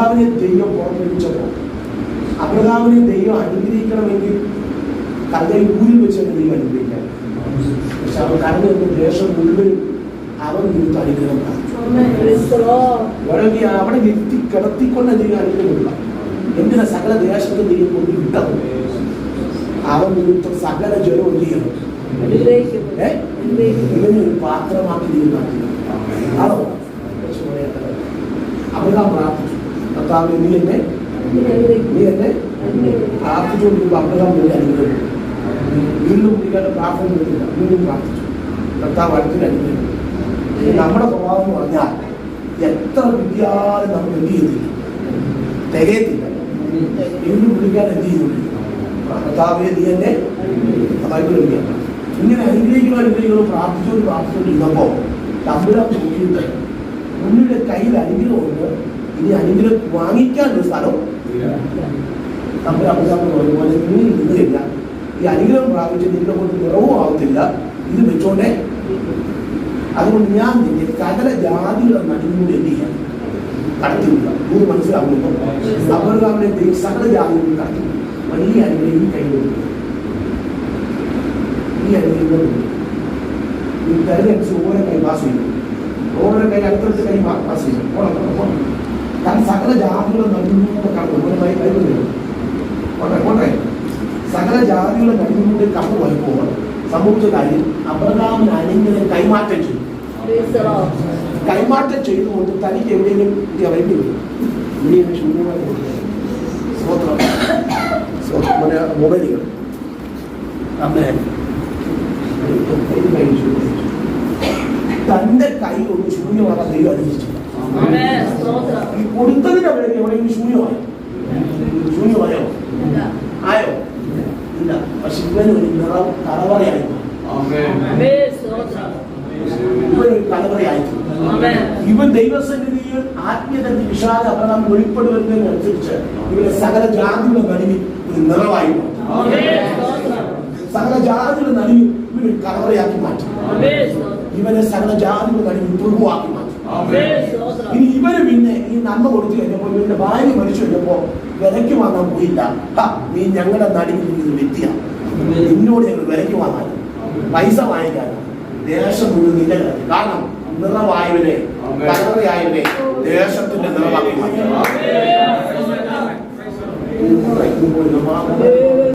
അബ്രഹാമിനെ ദൈവം പുറപ്പെടുവിച്ചപ്പോൾ അബ്രഹാമിനെ ദൈവം അനുഗ്രഹിക്കണമെങ്കിൽ കഥയിൽ ഊരിൽ വെച്ച് തന്നെ ദൈവം അനുഗ്രഹിക്കാം പക്ഷെ അവൻ കടന്നു വന്ന ദേശം മുഴുവൻ അവൻ നിമിത്തം അനുഗ്രഹം പ്രാപിച്ചു. അവിടെ വ്യക്തി കിടത്തിക്കൊണ്ട് ദൈവം അനുഗ്രഹമില്ല എന്തിനാ സകല ദേശത്ത് ദൈവം കൊണ്ട് വിട്ടത്? അവൻ നിമിത്തം സകല എന്ത് ചെയ്യണം? ഇവനെ ഒരു പാത്രമാക്കി ദൈവം ആണോ? അബ്രഹാം പ്രാർത്ഥിച്ചു കർത്താവ് നീ എന്നെ നീ എന്നെ പ്രാർത്ഥിച്ചുകൊണ്ടിരിക്കുമ്പോൾ അബ്രഹാം തന്നെ അനുഗ്രഹം വീണ്ടും പുള്ളിക്കാരുടെ പ്രാർത്ഥന വരുന്നില്ല വീണ്ടും പ്രാർത്ഥിച്ചു. കർത്താവ് അടുത്തിന് അനുഗ്രഹം. ഇത് നമ്മുടെ സ്വഭാവം എന്ന് പറഞ്ഞാൽ എത്ര കിട്ടിയാലും നമ്മൾ എന്ത് ചെയ്യുന്നില്ല. തികയത്തില്ല വീണ്ടും പുള്ളിക്കാരൻ എന്ത് ചെയ്യുന്നുണ്ട്? കർത്താവിനെ നീ എന്നെ എടുക്കാം ഇങ്ങനെ അനുഗ്രഹിക്കണം അനുഗ്രഹിക്കണം പ്രാർത്ഥിച്ചുകൊണ്ട് പ്രാർത്ഥിച്ചുകൊണ്ട് ഇരുന്നപ്പോൾ തമ്പുരാൻ നോക്കിയിട്ട് കയ്യിൽ അനുഗ്രഹമുണ്ട്. ഇനി അനുഗ്രഹം വാങ്ങിക്കാൻ ഒരു സ്ഥലം നമ്മൾ "മോനെ, നീ നിന്ന് ഈ അനുഗ്രഹം പ്രാപിച്ച് നിന്റെ കൊണ്ട് നിറവും ആവത്തില്ല. ഇത് വെച്ചോണ്ടേ. അതുകൊണ്ട് ഞാൻ നിന്നെ സകല ജാതികളെ നടുവിലൂടെ എന്ത് ചെയ്യാം കടത്തിവിടുക ഇത് മനസ്സിലാകുമ്പോൾ അബ്രഹാമിനെ ദൈവം സകല ജാതികളും കടത്തി. വലിയ അനുഗ്രഹം കയ്യിൽ ഈ അനുഗ്രഹം ഈ തെരഞ്ഞെടുത്ത് ഓരോ കൈ പാസ് ചെയ്യും. ഓരോ കൈ അടുത്തടുത്ത് കൈ പാസ് ചെയ്യും. ഓണം സകല ജാതികളും നടുവിലൂടെ കടന്നു കൈ കൈ വരും പോട്ടെ പോട്ടെ. സകല ജാതികളും നടുവിലൂടെ കടന്നു പോയപ്പോൾ സംഭവിച്ച കാര്യം അബ്രഹാമിന് അനിങ്ങനെ കൈമാറ്റം ചെയ്തു കൈമാറ്റം ചെയ്തുകൊണ്ട് തനിക്ക് എവിടെയെങ്കിലും ഇന്ത്യ വേണ്ടി വരും. ശൂന്യമായി. മറ്റേ മൊബൈലുകൾ. അമ്മേ. ഒരു കൈ ഒന്ന് ശൂന്യമാകാൻ ദൈവം അനുവദിച്ചില്ല ഈ കൊടുത്തതിന്റെ അവിടെ എവിടെയെങ്കിലും ശൂന്യമായോ? ശൂന്യമായോ? ആയോ? ഇല്ല. പക്ഷെ ഇവന് ഒരു നിറം കലവറയായി ഇവൻ ദൈവസന്നിധിയിൽ ആത്മീയതന്റെ വിശാല അപകടം വെളിപ്പെടുവരുന്നതിനനുസരിച്ച് ഇവരെ സകല ജാതിയുടെ നടുവിൽ ഒരു നിറവായി മാറ്റി. സകല ജാതിയുടെ നടുവിൽ ഇവരെ കലവറയാക്കി മാറ്റി. ഇവനെ സകല ജാതിയുടെ നടുവിൽ തുറവാക്കി മാറ്റി. ഇനി ഇവർ പിന്നെ ഈ നന്മ കൊടുത്തു കഴിഞ്ഞപ്പോ ഇവരുടെ ഭാര്യ മരിച്ചു കഴിഞ്ഞപ്പോ വിലയ്ക്ക് വാങ്ങാൻ പോയില്ല. നീ ഞങ്ങളുടെ നടുവിൽ ഇത് വ്യക്തിയാണ് നിന്നോട് ഞങ്ങൾ വിലയ്ക്ക് വാങ്ങാൻ. പൈസ വാങ്ങിക്കാൻ. ദേശം മുഴുവൻ നിന്റെ കയ്യിൽ. കാരണം നിറവായവനെ കലറിയായവനെ ദേശത്തിന്റെ നിറവാക്കി മാറ്റി.